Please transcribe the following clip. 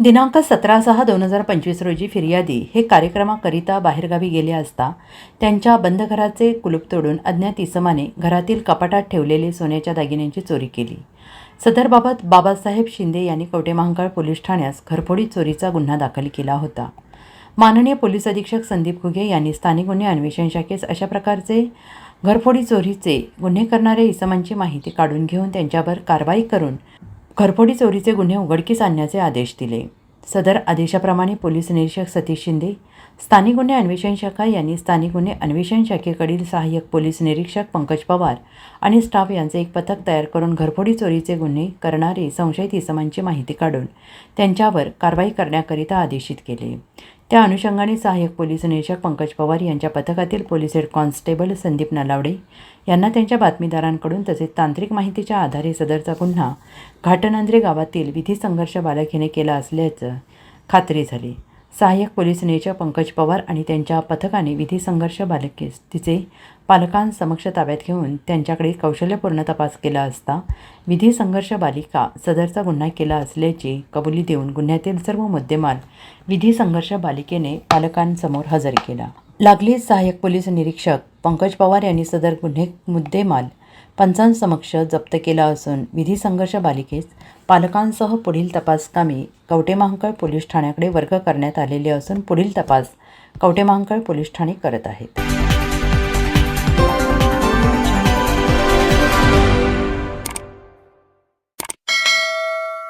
दिनांक सतरा सहा दोन हजार पंचवीस रोजी फिर्यादी हे कार्यक्रमाकरिता बाहेरगावी गेले असता त्यांच्या बंद घराचे कुलूप तोडून अज्ञात इसमाने घरातील कपाटात ठेवलेले सोन्याच्या दागिन्यांची चोरी केली. सदरबाबत बाबासाहेब शिंदे यांनी कवटेमहांकाळ पोलीस ठाण्यास घरफोडी चोरीचा गुन्हा दाखल केला होता. माननीय पोलीस अधीक्षक संदीप घुगे यांनी स्थानिक गुन्हे अन्वेषण शाखेस अशा प्रकारचे घरफोडी चोरीचे गुन्हे करणाऱ्या इसमांची माहिती काढून घेऊन त्यांच्यावर कारवाई करून घरफोडी चोरीचे गुन्हे उघडकीस आणण्याचे आदेश दिले. सदर आदेशाप्रमाणे पोलीस निरीक्षक सतीश शिंदे स्थानिक गुन्हे अन्वेषण शाखा यांनी स्थानिक गुन्हे अन्वेषण शाखेकडील सहाय्यक पोलीस निरीक्षक पंकज पवार आणि स्टाफ यांचे एक पथक तयार करून घरफोडी चोरीचे गुन्हे करणारे संशयित इसमांची माहिती काढून त्यांच्यावर कारवाई करण्याकरिता आदेशित केले. त्या अनुषंगाने सहाय्यक पोलीस निरीक्षक पंकज पवार यांच्या पथकातील police head constable Sandeep Nalawade यांना त्यांच्या बातमीदारांकडून तसेच तांत्रिक माहितीच्या आधारे सदरचा गुन्हा घाटनांद्रे गावातील विधी संघर्ष बालकीने केला असल्याचं खात्री झाली. सहाय्यक पोलीस निरीक्षक पंकज पवार आणि त्यांच्या पथकाने विधी संघर्ष बालकेस तिचे पालकांसमक्ष ताब्यात घेऊन त्यांच्याकडे कौशल्यपूर्ण तपास केला असता विधी संघर्ष बालिका सदरचा गुन्हा केला असल्याची कबुली देऊन गुन्ह्यातील सर्व मुद्देमाल विधी संघर्ष बालिकेने पालकांसमोर हजर केला. लागलीच सहाय्यक पोलीस निरीक्षक पंकज पवार यांनी सदर गुन्हे मुद्देमाल पंचांसमक्ष जप्त केला असून विधी संघर्ष बालिकेस पालकांसह पुढील तपासकामी कवटेमहांकाळ पोलीस ठाण्याकडे वर्ग करण्यात आलेले असून पुढील तपास कवटेमहांकाळ पोलीस ठाणे करत आहेत.